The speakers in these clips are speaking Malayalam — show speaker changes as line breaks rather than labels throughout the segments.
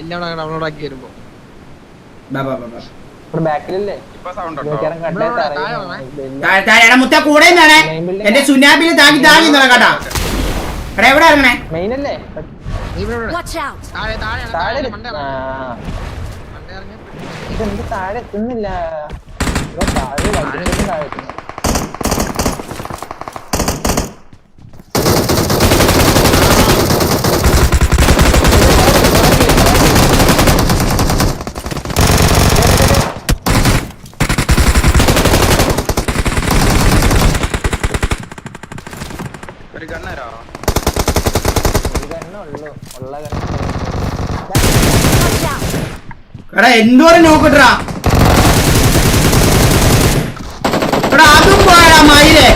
എല്ലാം ഡൗൺലോഡ് ആക്കി വരുമ്പോ.
മുത്ത കൂടെ എന്റെ സുനാബിൽ താങ്ങി താങ്ങി കേട്ടാ. എടാ എവിടെ ഇറങ്ങണേ?
മെയിൻ അല്ലേ!
താഴെ താഴെ
താഴെ
താഴെ മണ്ടേ
ആ.
മണ്ടേ. താഴെ
ഇതെന്ത് താഴെ എത്തുന്നില്ല. താഴെ താഴെ.
ഒരു ഗണ്ണരോ
എടാ എന്തോരം നോക്കട്ടാ എടാ അതും പോയടാ മയിലേ.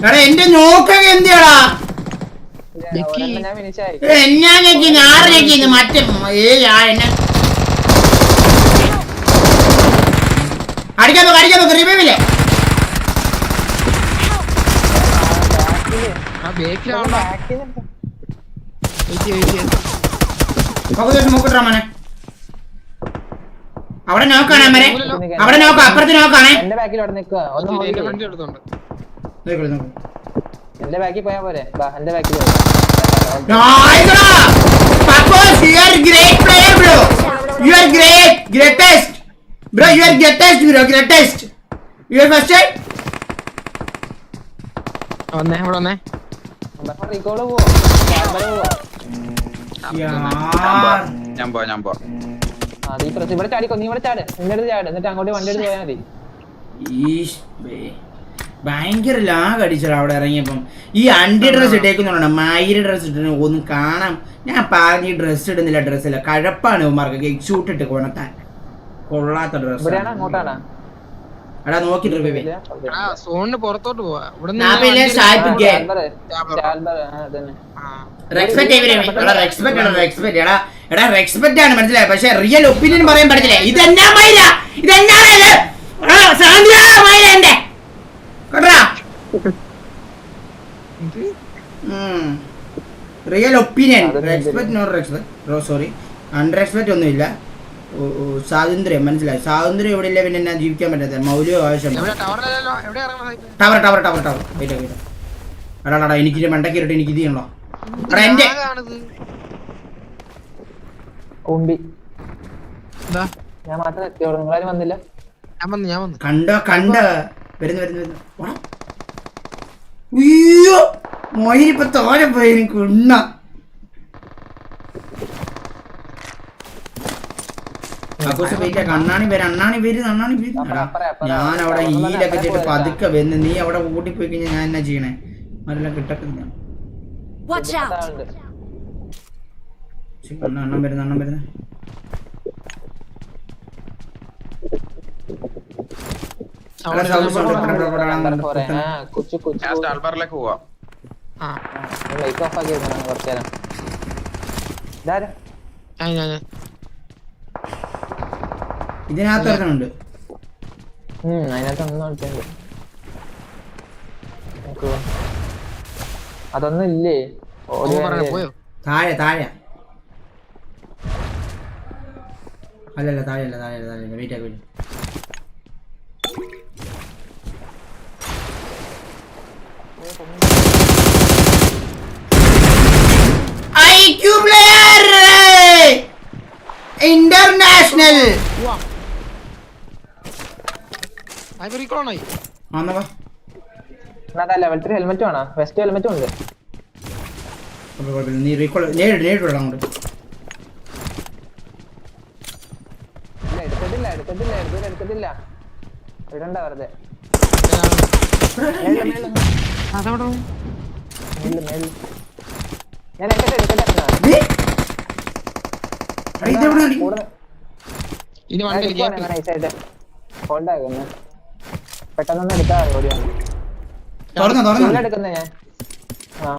എടാ എന്റെ നോക്കൊക്കെ എന്തിയാടാ?
ജെക്കി.
ഞാൻ ഫിനിഷ് ആയി
എന്നാ ഞെക്കി? ആറ് ഞെക്കി മറ്റേ ഏ ആ എന്നെ. അടിക്കാൻ നോക്ക് അടിക്കാൻ നോക്ക് റിവൈവില്ലേ
ആ ബേക്കിലാണ്
ബാക്കിൽ
വെയിറ്റ് വെയിറ്റ്
പകുതി നോക്കിട്ടാ മോനെ. അവിടെ നോക്കാണേ മനെ അവിടെ നോക്കാം അപ്പുറത്ത് നോക്കാണേ.
എന്റെ ബാക്കിൽ അവിടെ നിൽക്കുക.
എന്റെ
ബാക്കിൽ പോയാ പോരെ. എന്റെ ബാക്കിൽ
you are great greatest. Bro, you are greatest, bro, greatest. You are first time?
വന്നേ ഇവിടെ
റീകോൾ പോവോ
ഞാൻ ഞാൻ
പ്രസ് ഇവിടെ ചാടിക്കോ നീ ഇവിടെ ചാട് നിന്റെ അടുത്ത് ചാട് എന്നിട്ട് അങ്ങോട്ട് വണ്ടി എടുത്ത് പോയാൽ മതി.
ഭയങ്കര ലാഗ് അടിച്ചടാ അവിടെ ഇറങ്ങിയപ്പം. ഈ അണ്ടി ഡ്രസ് ഇട്ടേക്കുന്നുണ്ട് മായിരി ഡ്രസ് ഇട്ടിട്ട് ഒന്നും കാണാം. ഞാൻ പാതി ഡ്രസ് ഇടുന്നില്ല ഡ്രസ്സില്ല കഴപ്പാണ് ഉമാർക്ക് എക്സൂട്ട് ഇട്ട് കൊണത്താൻ. കൊള്ളാത്ത ഡ്രസ്
അങ്ങോട്ടാണോ?
എടാ
നോക്കി സോണിന് പുറത്തോട്ട് പോവാ. ഇവിടെ
ഞാൻ പിന്നെ സായിപ്പ് ഗേ റെസ്പെക്ട് എടാ റെസ്പെക്ട് ആണ് റെസ്പെക്ട് എടാ എടാ റെസ്പെക്ട് ആണ് മനസ്സിലായി? പക്ഷെ റിയൽ ഒപ്പീനിയൻ പറയാൻ പറ്റത്തില്ല. ഇതെന്നാ മൈല ഇതെന്നാ മൈല മൈല എന്റെ. കേട്ടാ real opinion respect not respect sorry unrespect ഒന്നുമില്ല. സ്വാതന്ത്ര്യം മനസ്സിലായി? സ്വാതന്ത്ര്യം ഇവിടെ ഇല്ല പിന്നെ ഞാൻ ജീവിക്കാൻ പറ്റാത്ത മൗലിക
ആവശ്യം.
Tower tower tower tower. Wait wait എടാ എടാ എനിക്ക് മണ്ടക്കി ഇട്ട് എനിക്ക് ഇത് ചെയ്യണോ എടാ എന്റെ
ആണിത്
കുമ്പി ഞാൻ മാത്രം എത്തിയോളൂ. നിങ്ങളാരും വന്നില്ല?
ഞാൻ വന്നു ഞാൻ വന്നു.
കണ്ട കണ്ട? വരുന്നു വരുന്നു വരുന്നു. അയ്യോ മൊയിലിപ്പോ തോരെ പോയി എനിക്ക് ഉണ്ണ. അക്കോസ് വെയിറ്റ് കണ്ണാണി വരും അണ്ണാണി വരും അണ്ണാണി വരും. ഞാൻ അവിടെ ഈലൊക്കെ ചെയ്തിട്ട് പതുക്കെ വന്ന് നീ അവിടെ ഓടിപ്പോയി കഴിഞ്ഞാൽ ഞാൻ എന്നാ ചെയ്യണേ? അതെല്ലാം കിട്ടത്തില്ല
Watch out!
ആളുണ്ട്.
ശ്ശി, അണ്ണ അണ്ണം വരുന്നു അണ്ണം വരുന്നു.
സ്റ്റാൾബാറിലേക്ക് പോവാ.
ആ.
ലൈറ്റ് ഓഫ് ആക്കി കുറച്ചു നേരം ഇതാരാ
ഞാൻ ഞാൻ ഞാൻ.
ഇതിനകത്ത്
നോക്കൂ. അതൊന്നും ഇല്ലേ?
താഴെ താഴെ. അല്ലല്ല താഴെയല്ല താഴെയല്ല താഴെയല്ല. വെയിറ്റ് ആക്കി വെയിറ്റ് ഐക്യു പ്ലെയർ! ഇന്റർനാഷണൽ
അത് റീക്കോളായി
ആന്നവാ
എന്നാ അതാ ലെവൽ ത്രീ ഹെൽമെറ്റ് വേണോ? വെസ്റ്റ് ഹെൽമെറ്റും ഉണ്ട്.
നീ റീകോൾ നേരിട്ട് നേരിട്ട് വിടാം അങ്ങോട്ട്.
ഇല്ല എടുത്തിട്ടില്ല എടുത്തിട്ടില്ല എടുത്തില്ല എടുത്തിട്ടില്ല. ഇടണ്ട വെറുതെ.
ഇനി വണ്ടി
ഹോൾഡ് ആക്കുന്നു. പെട്ടെന്നൊന്നും എടുക്കാതെ ഓടിയാണ് എടുക്കുന്നേ ഞാൻ.